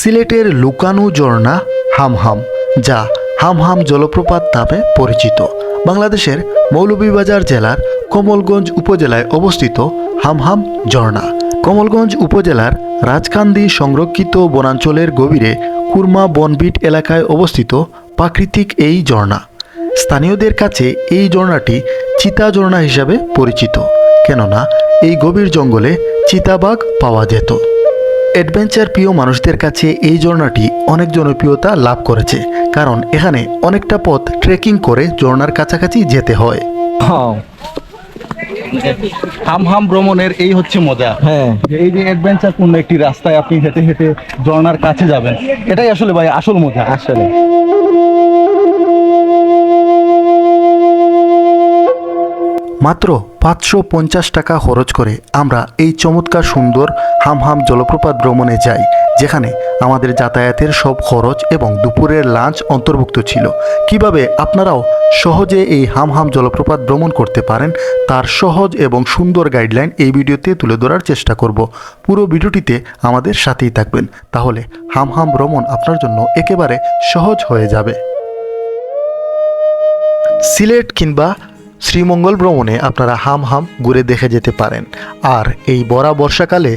সিলেটের লুকানু ঝর্ণা হামহাম, যা হামহাম জলপ্রপাত নামে পরিচিত। বাংলাদেশের মৌলভীবাজার জেলার কমলগঞ্জ উপজেলায় অবস্থিত হামহাম ঝর্ণা। কমলগঞ্জ উপজেলার রাজকান্দি সংরক্ষিত বনাঞ্চলের গভীরে কুরমা বনবিট এলাকায় অবস্থিত প্রাকৃতিক এই ঝর্ণা। স্থানীয়দের কাছে এই ঝর্ণাটি চিতা ঝর্ণা হিসাবে পরিচিত, কেননা এই গভীর জঙ্গলে চিতাবাঘ পাওয়া যেত। অ্যাডভেঞ্চার প্রিয় মানুষদের কাছে এই ঝর্ণাটি অনেক জনপ্রিয়তা লাভ করেছে কারণ এখানে অনেকটা পথ ট্রেকিং করে ঝর্ণার কাছাকাছি যেতে হয়। হ্যাঁ। হাম হাম ভ্রমণের এই হচ্ছে মজা। হ্যাঁ। এই যে অ্যাডভেঞ্চার পূর্ণ একটি রাস্তায় আপনি হেঁটে হেঁটে ঝর্ণার কাছে যাবেন এটাই আসলে ভাই আসল মজা। আসলে। মাত্র পাঁচশো পঞ্চাশ টাকা খরচ করে আমরা এই চমৎকার সুন্দর হামহাম জলপ্রপাত ভ্রমণে যাই, যেখানে আমাদের যাতায়াতের সব খরচ এবং দুপুরের লাঞ্চ অন্তর্ভুক্ত ছিল। কীভাবে আপনারাও সহজে এই হামহাম জলপ্রপাত ভ্রমণ করতে পারেন, তার সহজ এবং সুন্দর গাইডলাইন এই ভিডিওতে তুলে ধরার চেষ্টা করব। পুরো ভিডিওটিতে আমাদের সাথেই থাকবেন, তাহলে হামহাম ভ্রমণ আপনার জন্য একেবারে সহজ হয়ে যাবে। সিলেট কিংবা শ্রীমঙ্গল ভ্রমণে আপনারা হাম হাম ঘুরে দেখে যেতে পারেন। আর এই বরা বর্ষাকালে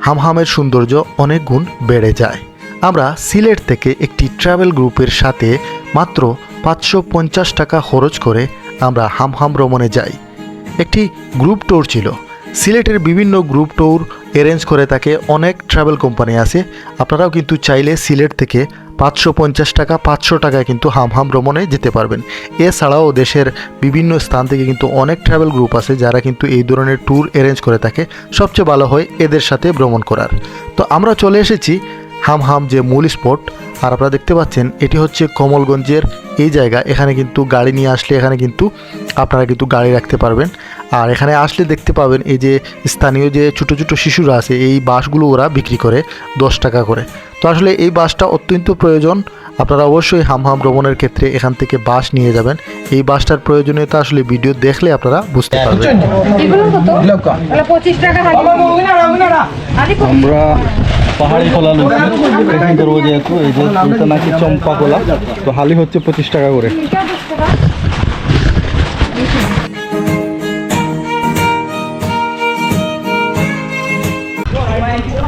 হামহামের সৌন্দর্য অনেক গুণ বেড়ে যায়। আমরা সিলেট থেকে একটি ট্রাভেল গ্রুপের সাথে মাত্র পাঁচশো পঞ্চাশ টাকা খরচ করে আমরা হামহাম ভ্রমণে যাই। একটি গ্রুপ ট্যুর ছিল। সিলেটের বিভিন্ন গ্রুপ ট্যুর অ্যারেঞ্জ করে থাকে অনেক ট্রাভেল কোম্পানি আছে। আপনারাও কিন্তু চাইলে সিলেট থেকে পাঁচশো পঞ্চাশ টাকা, পাঁচশো টাকায় কিন্তু হামহাম ভ্রমণে যেতে পারবেন। এছাড়াও দেশের বিভিন্ন স্থান থেকে কিন্তু অনেক ট্রাভেল গ্রুপ আছে যারা কিন্তু এই ধরনের ট্যুর অ্যারেঞ্জ করে থাকে। সবচেয়ে ভালো হয় এদের সাথে ভ্রমণ করার। তো আমরা চলে এসেছি হামহাম যে মূল স্পট আর আপনারা দেখতে পাচ্ছেন এটি হচ্ছে কমলগঞ্জের এই জায়গা। এখানে কিন্তু গাড়ি নিয়ে আসলে এখানে কিন্তু আপনারা কিন্তু গাড়ি রাখতে পারবেন। আর এখানে আসলে দেখতে পাবেন এই যে স্থানীয় যে ছোটো ছোটো শিশুরা আছে, এই বাসগুলো ওরা বিক্রি করে দশ টাকা করে। তো আসলে এই বাসটা অত্যন্ত প্রয়োজন। আপনারা অবশ্যই হামহাম ভ্রমণের ক্ষেত্রে এখান থেকে বাস নিয়ে যাবেন। এই বাসটার প্রয়োজনীয়তা আসলে ভিডিও দেখলে আপনারা বুঝতে পারবেন। হালি কত? আমরা পাহাড়ি কলা ট্রেকিং করব যেহেতু এই যে নাকি চম্পা কলা তো হালি হচ্ছে পঁচিশ টাকা করে।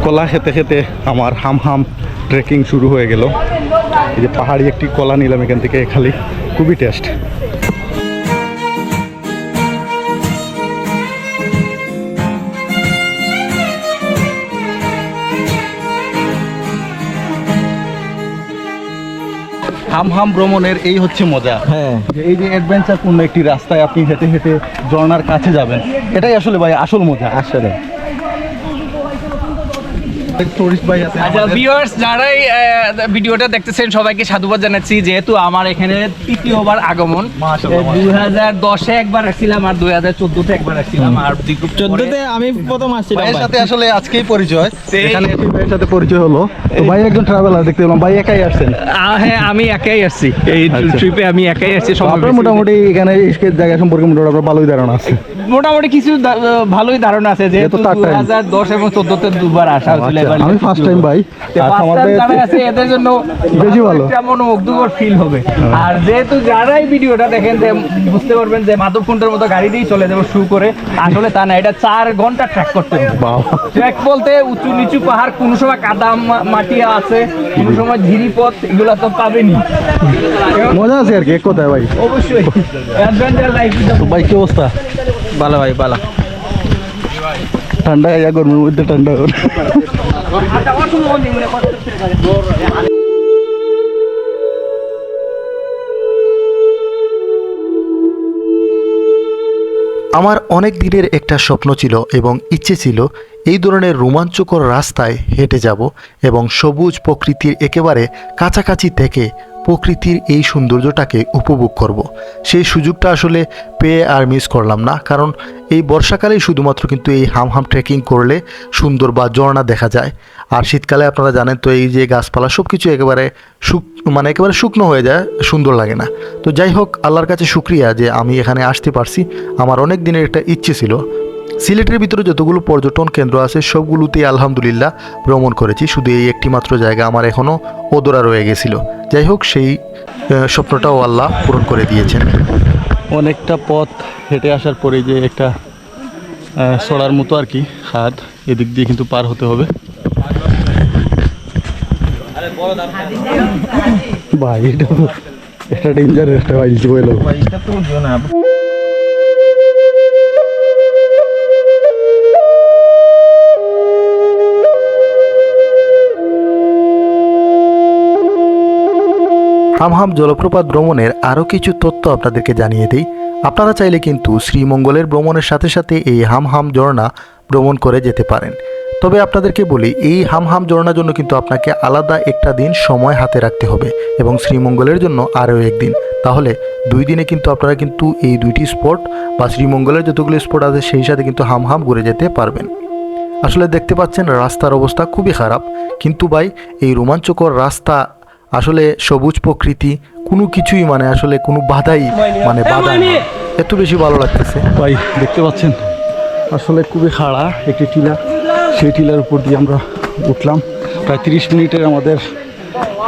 কলা খেতে খেতে আমার হাম হাম ট্রেকিং শুরু হয়ে গেল। এই যে পাহাড়ি একটি কলা নিলাম এখান থেকে খালি খুবই টেস্ট হাম হাম ভ্রমণের এই হচ্ছে মজা। হ্যাঁ। এই যে অ্যাডভেঞ্চার পূর্ণ একটি রাস্তায় আপনি হেঁটে হেঁটে ঝর্ণার কাছে যাবেন এটাই আসলে ভাই আসল মজা। আসলে। আচ্ছা ভিউয়ার্স যারাই ভিডিওটা দেখতেছেন সবাইকে সাধুবাদ জানাচ্ছি যেহেতু আমার এখানে তৃতীয়বার আগমন। দুই হাজার দশে একবার আসছিলাম আর দুই হাজার চোদ্দতে একবার আসছিলাম। আর চোদ্দতে আমি প্রথম আসছিলাম সাথে আসলে আজকেই পরিচয়। এখানে ভাইয়ের সাথে পরিচয় হলো। তো ভাই একজন ট্রাভেলার দেখতে পেলাম। ভাই একাই আসছেন? হ্যাঁ আমি একাই আসছি। এই আচ্ছা। ট্রিপে আমি একাই আসছি আপনার মোটামুটি এখানে জায়গা সম্পর্কে মোটামুটি আপনার ভালোই ধারণা আছে। মোটামুটি কিছু ভালোই ধারণা আছে যেহেতু হাজার দশ এবং চোদ্দতে দুবার আসা হয়েছিল। আচ্ছা, আমি ফার্স্ট টাইম ভাই। এদের জন্য বেশি ভালো। কেমন মুগ্ধকর ফিল হবে। আর যেহেতু যারাই ভিডিওটা দেখেন যে বুঝতে পারবেন যে মাধব কুণ্ডের মতো গাড়ি দিয়ে চলে যাব শু করে আসলে তা না এটা চার ঘণ্টা ট্র্যাক করতে হবে। ট্র্যাক বলতে উঁচু নিচু পাহাড় কোনো সময় কাদা মাটি আছে কোনো সময় ঝিরি পথ এগুলো তো পাবেনি মজা আছে আর কি এক কথায় ভাই। অবশ্যই। অ্যাডভেঞ্চার লাইফ ভাই কি অবস্থা? ভালো ভাই ভালো। ঠান্ডা ইয়া গরমের মধ্যে ঠান্ডা আমার অনেক দিনের একটা স্বপ্ন ছিল এবং ইচ্ছে ছিল এই ধরনের রোমাঞ্চকর রাস্তায় হেঁটে যাব এবং সবুজ প্রকৃতির একেবারে কাছাকাছি থেকে প্রকৃতির এই সৌন্দর্যটাকে উপভোগ করব। সেই সুযোগটা আসলে পেয়ে আর মিস করলাম না, কারণ এই বর্ষাকালেই শুধুমাত্র কিন্তু এই হাম হাম ট্রেকিং করলে সুন্দর বা ঝর্ণা দেখা যায়। আর শীতকালে আপনারা জানেন তো, এই যে গাছপালা সব কিছু একেবারে শুক মানে একেবারে শুকনো হয়ে যায়, সুন্দর লাগে না। তো যাই হোক, আল্লাহর কাছে শুক্রিয়া যে আমি এখানে আসতে পারছি। আমার অনেক দিনের একটা ইচ্ছে ছিল সিলেটের ভিতরে যতগুলো পর্যটন কেন্দ্র আছে সবগুলোতেই আলহামদুলিল্লাহ ভ্রমণ করেছি। শুধু এই একটি মাত্র জায়গা আমার এখনও ওদরা রয়ে গেছিল। যাই হোক সেই স্বপ্নটাও আল্লাহ পূরণ করে দিয়েছেন। অনেকটা পথ হেঁটে আসার পরে যে একটা সরার মতো আর কি হাত এদিক দিয়ে কিন্তু পার হতে হবে। ভাই এটা তো একটা ডেঞ্জার একটা ভাই বলো। হামহাম জলপ্রপাত ভ্রমণের আরও কিছু তথ্য আপনাদেরকে জানিয়ে দিই। আপনারা চাইলে কিন্তু শ্রীমঙ্গলের ভ্রমণের সাথে সাথে এই হামহাম ঝর্ণা ভ্রমণ করে যেতে পারেন। তবে আপনাদেরকে বলি, এই হামহাম ঝর্ণার জন্য কিন্তু আপনাকে আলাদা একটা দিন সময় হাতে রাখতে হবে এবং শ্রীমঙ্গলের জন্য আরও একদিন। তাহলে দুই দিনে কিন্তু আপনারা কিন্তু এই দুইটি স্পট বা শ্রীমঙ্গলের যতগুলো স্পট আছে সেই সাথে কিন্তু হামহাম ঘুরে যেতে পারবেন। আসলে দেখতে পাচ্ছেন রাস্তার অবস্থা খুবই খারাপ। কিন্তু ভাই, এই রোমাঞ্চকর রাস্তা আসলে সবুজ প্রকৃতি কোনো কিছুই মানে আসলে কোনো বাধাই মানে বাধা। এত বেশি ভালো লাগতেছে। ভাই দেখতে পাচ্ছেন? আসলে খুবই খাড়া একটি টিলা। সেই টিলার উপর দিয়ে আমরা উঠলাম। প্রায় তিরিশ মিনিটের আমাদের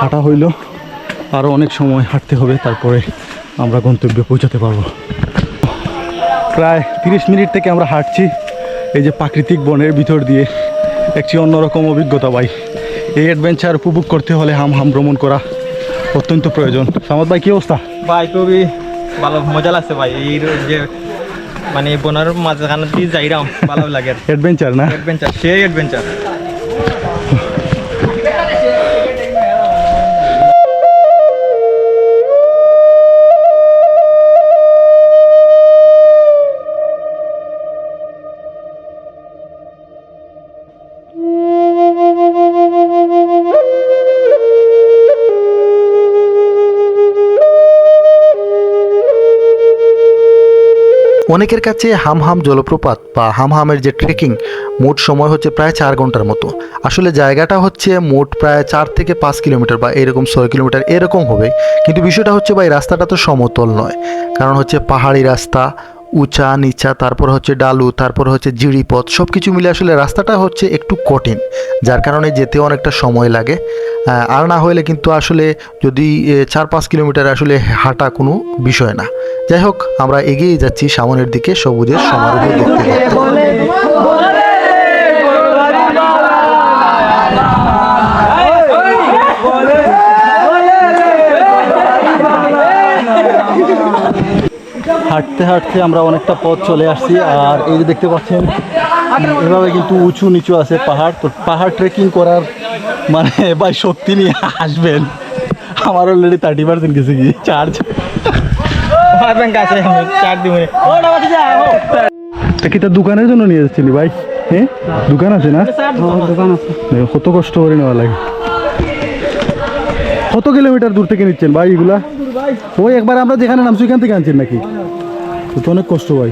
হাঁটা হইল। আরও অনেক সময় হাঁটতে হবে তারপরে আমরা গন্তব্যে পৌঁছাতে পারব। প্রায় তিরিশ মিনিট থেকে আমরা হাঁটছি। এই যে প্রাকৃতিক বনের ভিতর দিয়ে। একটি অন্যরকম অভিজ্ঞতা ভাই। এই অ্যাডভেঞ্চার উপভোগ করতে হলে হাম হাম ভ্রমণ করা অত্যন্ত প্রয়োজন। সামদ ভাই কী অবস্থা? ভাই খুবই ভালো মজা লাগছে ভাই। এই যে মানে বোনার মাঝখানে দিয়ে যাইরাম ভালো লাগে। অ্যাডভেঞ্চার না? অ্যাডভেঞ্চার সেই অ্যাডভেঞ্চার অনেকের কাছে হামহাম জলপ্রপাত বা হামহামের যে ট্রেকিং মোট সময় হচ্ছে প্রায় চার ঘণ্টার মতো। আসলে জায়গাটা হচ্ছে মোট প্রায় চার থেকে পাঁচ কিলোমিটার বা এরকম ছয় কিলোমিটার, এরকম হবে। কিন্তু বিষয়টা হচ্ছে বা এই রাস্তাটা তো সমতল নয়। কারণ হচ্ছে পাহাড়ি রাস্তা উঁচা, নিচা, তারপর হচ্ছে ডালু, তারপর হচ্ছে জিড়িপথ সব কিছু মিলে আসলে রাস্তাটা হচ্ছে একটু কঠিন, যার কারণে যেতে অনেকটা সময় লাগে। আর না হলে কিন্তু আসলে যদি চার পাঁচ কিলোমিটার আসলে হাঁটা কোনো বিষয় না। যাই হোক, আমরা এগিয়ে যাচ্ছি সামনের দিকে সবুজের সমারোহ দেখতে। হাঁটতে হাঁটতে আমরা অনেকটা পথ চলে আসছি আর এই যে দেখতে পাচ্ছেন এভাবে কিন্তু উঁচু নিচু আছে পাহাড়। তো পাহাড় ট্রেকিং করার মানে ভাই শক্তি নিয়ে আসবেন। আমার অলরেডি থার্টি পার্সেন্ট গেছে কি? চার্জ দোকানের জন্য নিয়ে যাচ্ছিলি ভাই? হ্যাঁ? দোকান আছে না? দোকান আছে। কত কষ্ট করে নেওয়া লাগে। কত কিলোমিটার দূর থেকে নিচ্ছেন ভাই এগুলা? ওই একবার আমরা যেখানে নামছি ওইখান থেকে আনছেন নাকি? অনেক কষ্ট ভাই।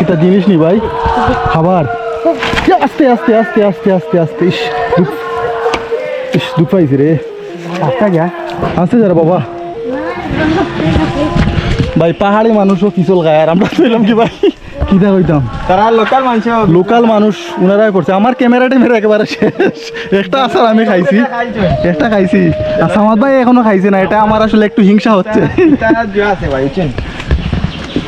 একটা জিনিস নি ভাই, খাবার। আস্তে আস্তে আস্তে আস্তে আস্তে আস্তে, ইস ইস দুঃখ রে। আস্তে যা আস্তে যা রে বাবা। ভাই, পাহাড়ি মানুষও পিছল গায় আমরা কি ভাই? কিতা কইতাম? তারা লোকাল মানুষ। লোকাল মানুষ ওনারাই করছে। আমার ক্যামেরা টেমেরা একেবারে শেষ। একটা আসার আমি খাইছি। একটা খাইছি। আর সামাদ ভাই এখনও খাইছে না। এটা আমার আসলে একটু হিংসা হচ্ছে। আছে ভাই বুঝছেন?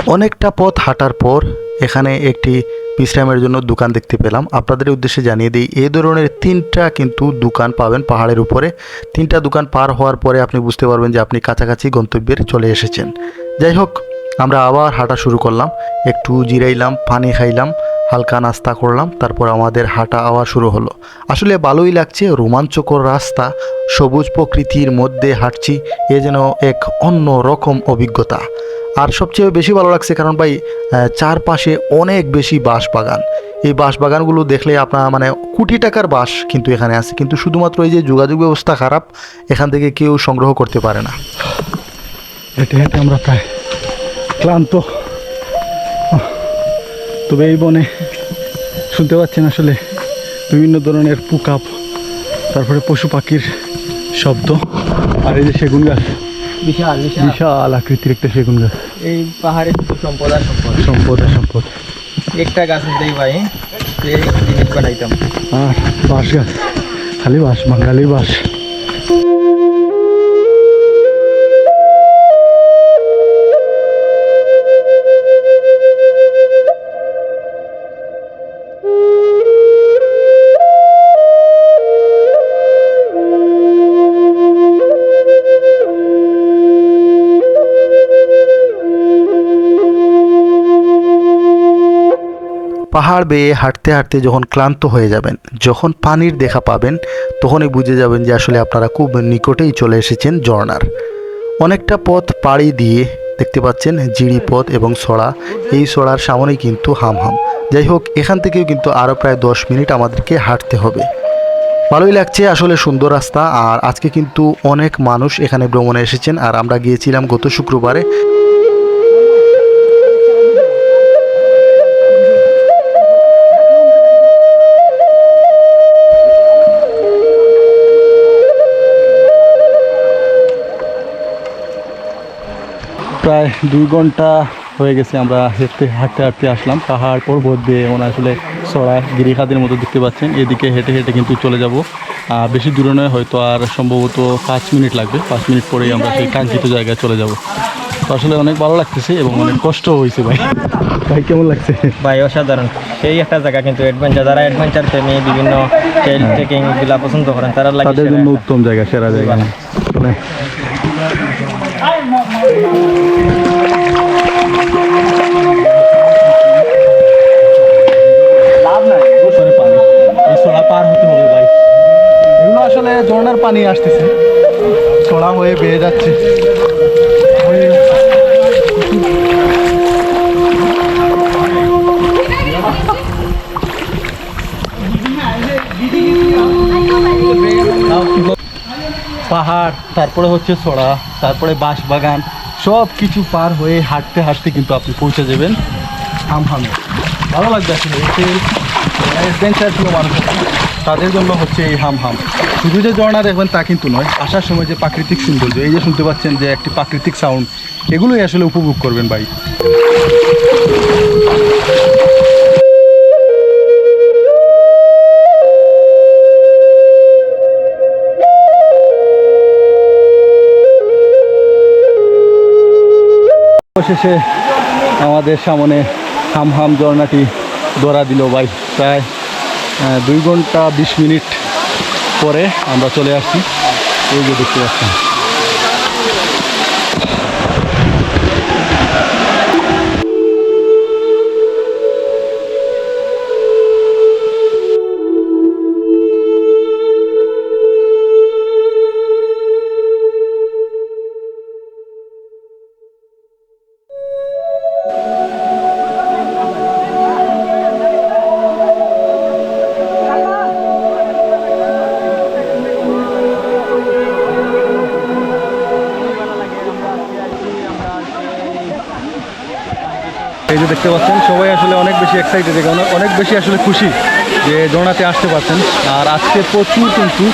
অনেকটা পথ হাঁটার পর এখানে একটি বিশ্রামের জন্য দোকান দেখতে পেলাম। আপনাদের উদ্দেশ্যে জানিয়ে দিই এই ধরনের তিনটা কিন্তু দোকান পাবেন পাহাড়ের উপরে। তিনটা দোকান পার হওয়ার পরে আপনি বুঝতে পারবেন যে আপনি কাছাকাছি গন্তব্যের চলে এসেছেন। যাই হোক আমরা আবার হাঁটা শুরু করলাম। একটু জিরাইলাম, পানি খাইলাম, হালকা নাস্তা করলাম, তারপর আমাদের হাঁটা আওয়া শুরু হলো। আসলে ভালোই লাগছে, রোমাঞ্চকর রাস্তা, সবুজ প্রকৃতির মধ্যে হাঁটছি, এ যেন এক অন্য রকম অভিজ্ঞতা। আর সবচেয়ে বেশি ভালো লাগছে কারণ ভাই চারপাশে অনেক বেশি বাঁশ বাগান এই বাঁশ বাগানগুলো দেখলে আপনার মানে কোটি টাকার বাঁশ কিন্তু এখানে আছে, কিন্তু শুধুমাত্র এই যে যোগাযোগ ব্যবস্থা খারাপ, এখান থেকে কেউ সংগ্রহ করতে পারে না। হেঁটে আমরা প্রায় ক্লান্ত। তবে এই বনে শুনতে পাচ্ছেন আসলে বিভিন্ন ধরনের পুকাপ তারপরে পশু পাখির শব্দ আর এই যে সেগুন গাছ। বিশাল বিশাল। আকৃতির একটা সেগুন গাছ। এই পাহাড়ে শুধু সম্পদ আর সম্পদ। সম্পদ আর সম্পদ। একটা গাছ নিতেই ভাই জিনিস বানাইতাম। আর বাঁশ গাছ খালি বাঁশ বাঙালির বাঁশ। বেয়ে হাঁটতে হাঁটতে যখন ক্লান্ত হয়ে যাবেন, যখন পানির দেখা পাবেন, তখনই বুঝে যাবেন যে আসলে আপনারা খুব নিকটেই চলে এসেছেন ঝর্ণার। অনেকটা পথ পাড়ি দিয়ে দেখতে পাচ্ছেন জিড়ি পথ এবং সড়া। এই সড়ার সামনেই কিন্তু হাম হাম যাই হোক, এখান থেকেও কিন্তু আরও প্রায় দশ মিনিট আমাদেরকে হাঁটতে হবে। ভালোই লাগছে, আসলে সুন্দর রাস্তা। আর আজকে কিন্তু অনেক মানুষ এখানে ভ্রমণে এসেছেন। আর আমরা গিয়েছিলাম গত শুক্রবারে। প্রায় দুই ঘণ্টা হয়ে গেছে আমরা হেঁটে হাঁটতে হাঁটতে আসলাম। পাহাড় পর্বত দিয়ে এমন আসলে সরাই গিরিখাদের মতো দেখতে পাচ্ছেন। এদিকে হেঁটে হেঁটে কিন্তু চলে যাব। বেশি দূরে নয় হয়তো আর সম্ভবত পাঁচ মিনিট লাগবে। পাঁচ মিনিট পরেই আমরা সেই কাঙ্ক্ষিত জায়গায় চলে যাব। তো আসলে অনেক ভালো লাগতেছে এবং অনেক কষ্ট হয়েছে ভাই। ভাই কেমন লাগছে? ভাই অসাধারণ। সেই একটা জায়গা কিন্তু অ্যাডভেঞ্চার যারা অ্যাডভেঞ্চার প্রেমী বিভিন্ন ট্রেল ট্রেকিংগুলা পছন্দ করেন তারা লাগে তাদের জন্য উত্তম জায়গা সেরা জায়গা। আসলে ঝর্ণার পানি আসতেছে। সোড়া হয়ে বেয়ে যাচ্ছে। পাহাড়, তারপরে হচ্ছে সোড়া তারপরে বাঁশ বাগান সব কিছু পার হয়ে হাঁটতে হাঁটতে কিন্তু আপনি পৌঁছে যাবেন হাম ভালো লাগবে আসলে মানুষ তাদের জন্য হচ্ছে এই হাম হাম। শুধু যে ঝর্ণা দেখবেন তা কিন্তু নয়, আসার সময় যে প্রাকৃতিক সৌন্দর্য, এই যে শুনতে পাচ্ছেন যে একটি প্রাকৃতিক সাউন্ড এগুলোই আসলে উপভোগ করবেন ভাই। অবশেষে আমাদের সামনে হাম হাম ঝর্ণাটি ধরা দিল ভাই। প্রায় দুই ঘণ্টা বিশ মিনিট পরে আমরা চলে আসছি। এই যে দেখতে পাচ্ছেন। দেখতে পাচ্ছেন, সবাই আসলে অনেক বেশি এক্সাইটেড অনেক বেশি আসলে খুশি যে ঝর্ণাতে আসতে পারছেন। আর আজকে প্রচুর কিন্তু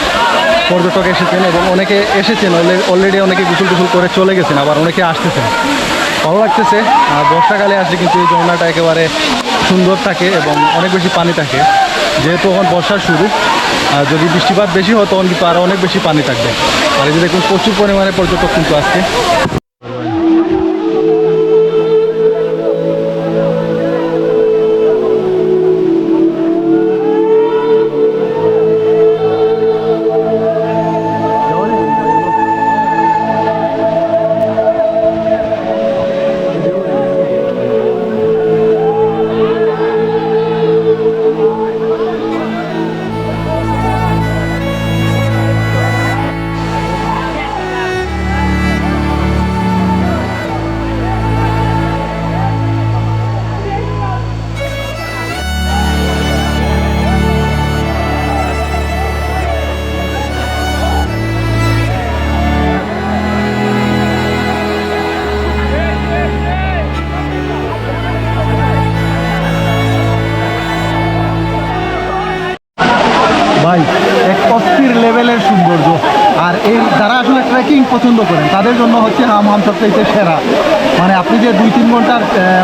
পর্যটক এসেছেন এবং অনেকে এসেছেন অলরেডি অনেকে গোসল টুসল করে চলে গেছেন, আবার অনেকে আসতেছেন। ভালো লাগতেছে, আর বর্ষাকালে আসলে কিন্তু এই ঝর্ণাটা একেবারে সুন্দর থাকে এবং অনেক বেশি পানি থাকে। যেহেতু এখন বর্ষার শুরু, আর যদি বৃষ্টিপাত বেশি হয়, তখন কিন্তু আরও অনেক বেশি পানি থাকবে। আর এই দেখুন, প্রচুর পরিমাণে পর্যটক কিন্তু আসছে। Thank you. করেন। তাদের জন্য হচ্ছে হাম হাম সবচেয়ে সেরা। মানে আপনি যে দুই তিন ঘণ্টার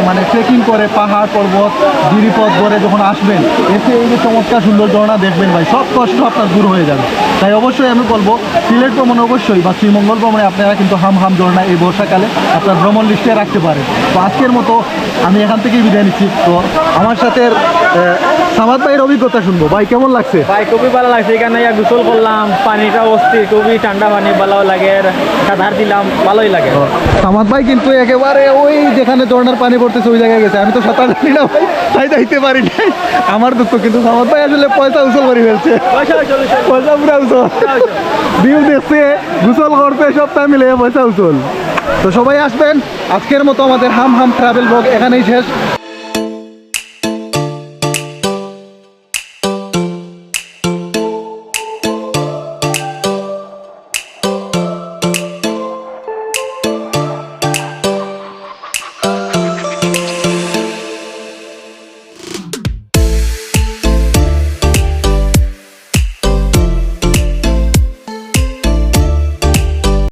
মানে ট্রেকিং করে পাহাড়, পর্বত, গিরিপথ ধরে যখন আসবেন, এসে এই যে চমৎকার সুন্দর ঝর্ণা দেখবেন ভাই, সব কষ্ট আপনার দূর হয়ে যাবে। তাই অবশ্যই আমি বলব, সিলেট ভ্রমণ অবশ্যই বা শ্রীমঙ্গল ভ্রমণে আপনারা কিন্তু হাম হাম ঝর্ণা এই বর্ষাকালে আপনার ভ্রমণ লিস্টে রাখতে পারেন। তো আজকের মতো আমি এখান থেকেই বিদায় নিচ্ছি। তো আমার সাথে সামাদ ভাইয়ের অভিজ্ঞতা শুনব। ভাই, কেমন লাগছে? ভাই, খুবই ভালো লাগছে। এখানে গোসল করলাম, পানিটা অস্থির, খুবই ঠান্ডা পানি, ভালো লাগে। সাঁতার দিলাম ভালোই লাগে। সামাদ ভাই কিন্তু একেবারে ওই যেখানে ঝর্ণার পানি পড়তেছে ওই জায়গায় গেছে। আমি তো সাঁতার জানি না ভাই তাই যাইতে পারি নাই। আমার দুঃখ কিন্তু সামাদ ভাই আসলে পয়সা উসল করে ফেলছে। পয়সা পুরা উসল। ভিউ দেখছে গুসল করতে সপ্তাহ মিলে পয়সা উসল। তো সবাই আসবেন। আজকের মতো আমাদের হাম হাম ট্রাভেল ব্লগ এখানেই শেষ।